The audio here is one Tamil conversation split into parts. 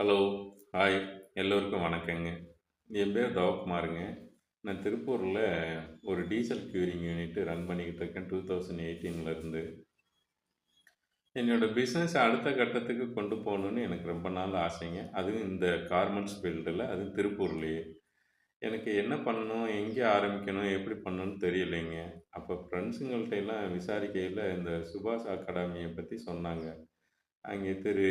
ஹலோ ஹாய் எல்லோருக்கும் வணக்கங்க. என் பேர் தவக்குமாருங்க. நான் திருப்பூரில் ஒரு டீசல் க்யூரிங் யூனிட்டு ரன் பண்ணிக்கிட்டு இருக்கேன் டூ தௌசண்ட் எயிட்டீன்லேருந்து என்னோடய பிஸ்னஸ் அடுத்த கட்டத்துக்கு கொண்டு போகணுன்னு எனக்கு ரொம்ப நாள் ஆசைங்க. அதுவும் இந்த கார்மெண்ட்ஸ் ஃபீல்டில் அதுவும் திருப்பூர்லேயே. எனக்கு என்ன பண்ணணும் எங்கே ஆரம்பிக்கணும் எப்படி பண்ணணும்னு தெரியலைங்க. அப்போ ஃப்ரெண்ட்ஸுங்கள்ட்ட எல்லாம் விசாரிக்கையில் இந்த சுபாஷ் அகாடமியை பற்றி சொன்னாங்க. அங்கே திரு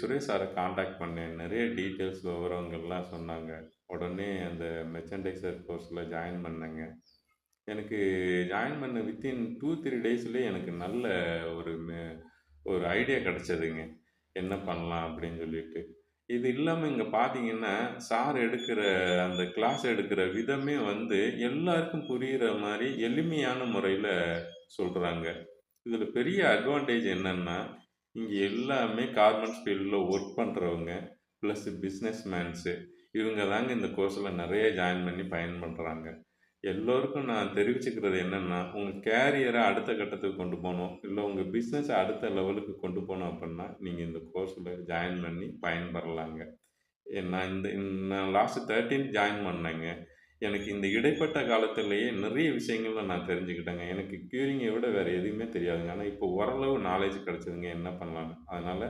சுரேஷ் சாரை காண்டாக்ட் பண்ணேன். நிறைய டீட்டெயில்ஸ் விவரங்கள்லாம் சொன்னாங்க. உடனே அந்த மெர்ச்சன்டைசர் கோர்ஸில் ஜாயின் பண்ணேங்க. எனக்கு ஜாயின் பண்ண வித்தின் டூ த்ரீ டேஸ்லேயே எனக்கு நல்ல ஒரு மெ- ஒரு ஐடியா கிடச்சதுங்க. என்ன பண்ணலாம் அப்படின்னு சொல்லிட்டு. இது இல்லாமல் இங்கே பார்த்தீங்கன்னா சார் எடுக்கிற அந்த கிளாஸ் எடுக்கிற விதமே வந்து எல்லாருக்கும் புரிகிற மாதிரி எளிமையான முறையில் சொல்கிறாங்க இதில் பெரிய அட்வான்டேஜ் என்னன்னா இங்கே எல்லாமே கார்மெண்ட்ஸ் ஃபீல்டில் ஒர்க் பண்ணுறவங்க ப்ளஸ் பிஸ்னஸ் மேன்ஸு இவங்க தாங்க இந்த கோர்ஸில் நிறைய ஜாயின் பண்ணி பயன் பண்ணுறாங்க எல்லோருக்கும் நான் தெரிவிச்சுக்கிறது என்னென்னா உங்கள் கேரியரை அடுத்த கட்டத்துக்கு கொண்டு போகணும். இல்லை உங்கள் பிஸ்னஸை அடுத்த லெவலுக்கு கொண்டு போகணும் அப்படின்னா நீங்கள் இந்த கோர்ஸில் ஜாயின் பண்ணி பயன்பெறலாங்க. ஏ, நான் இந்த நான் லாஸ்ட் தேர்ட்டீன் ஜாயின் பண்ணேங்க. எனக்கு இந்த இடைப்பட்ட காலத்திலேயே நிறைய விஷயங்களை நான் தெரிஞ்சுக்கிட்டேங்க. எனக்கு க்யூரிங்கை விட வேறு எதுவுமே தெரியாதுங்க. ஆனால் இப்போ ஓரளவு நாலேஜ் கிடச்சிதுங்க என்ன பண்ணலான்னு அதனால்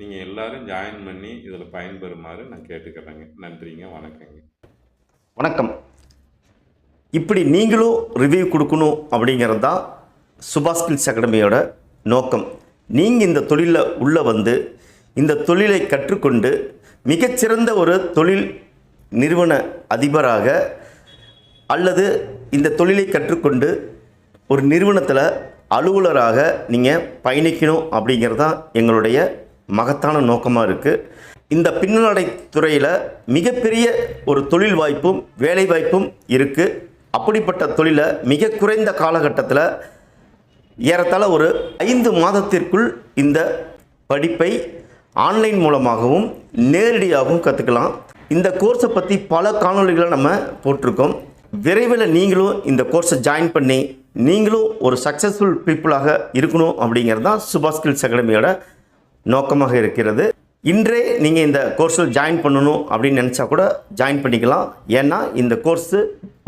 நீங்கள் எல்லாரும் ஜாயின் பண்ணி இதில் பயன்பெறுமாறு நான் கேட்டுக்கிறேங்க. நன்றிங்க வணக்கங்க. வணக்கம். இப்படி நீங்களும் ரிவ்யூ கொடுக்கணும் அப்படிங்கிறது தான் சுபாஷ் ஸ்கில்ஸ் அகாடமியோட நோக்கம். நீங்கள் இந்த தொழிலில் உள்ளே வந்து இந்த தொழிலை கற்றுக்கொண்டு மிகச்சிறந்த ஒரு தொழில் நிறுவன அதிபராக அல்லது இந்த தொழிலை கற்றுக்கொண்டு ஒரு நிறுவனத்தில் அலுவலராக நீங்கள் பயணிக்கணும் அப்படிங்கிறது தான் எங்களுடைய மகத்தான நோக்கமாக இருக்குது இந்த பின்னடை துறையில் மிகப்பெரிய ஒரு தொழில் வாய்ப்பும் வேலை வாய்ப்பும் இருக்குது அப்படிப்பட்ட தொழிலை மிக குறைந்த காலகட்டத்தில் ஏறத்தாழ ஒரு ஐந்து மாதத்திற்குள் இந்த படிப்பை ஆன்லைன் மூலமாகவும் நேரடியாகவும் கற்றுக்கலாம் இந்த கோர்ஸை பற்றி பல காணொளிகளை நம்ம போட்டிருக்கோம். விரைவில் நீங்களும் இந்த கோர்ஸை ஜாயின் பண்ணி நீங்களும் ஒரு சக்ஸஸ்ஃபுல் பீப்புளாக இருக்கணும் அப்படிங்கிறது தான் சுபா ஸ்கில்ஸ் அகாடமியோட நோக்கமாக இருக்கிறது. இன்றே நீங்கள் இந்த கோர்ஸில் ஜாயின் பண்ணணும் அப்படின்னு நினச்சா கூட ஜாயின் பண்ணிக்கலாம். ஏன்னா இந்த கோர்ஸு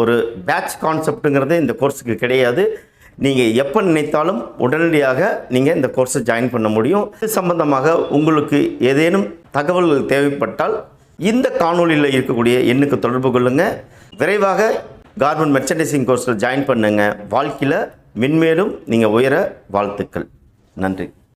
ஒரு பேட்ச் கான்செப்ட்டுங்கிறது இந்த கோர்ஸுக்கு கிடையாது. நீங்கள் எப்போ நினைத்தாலும் உடனடியாக நீங்கள் இந்த கோர்ஸை ஜாயின் பண்ண முடியும். இது சம்பந்தமாக உங்களுக்கு ஏதேனும் தகவல்கள் தேவைப்பட்டால் இந்த காணொளியில் இருக்கக்கூடிய எண்ணுக்கு தொடர்பு கொள்ளுங்கள் விரைவாக கார்மெண்ட் மெர்ச்சன்டைசிங் கோர்ஸில் ஜாயின் பண்ணுங்கள் வாழ்க்கையில் மென்மேலும் நீங்கள் உயர வாழ்த்துக்கள். நன்றி.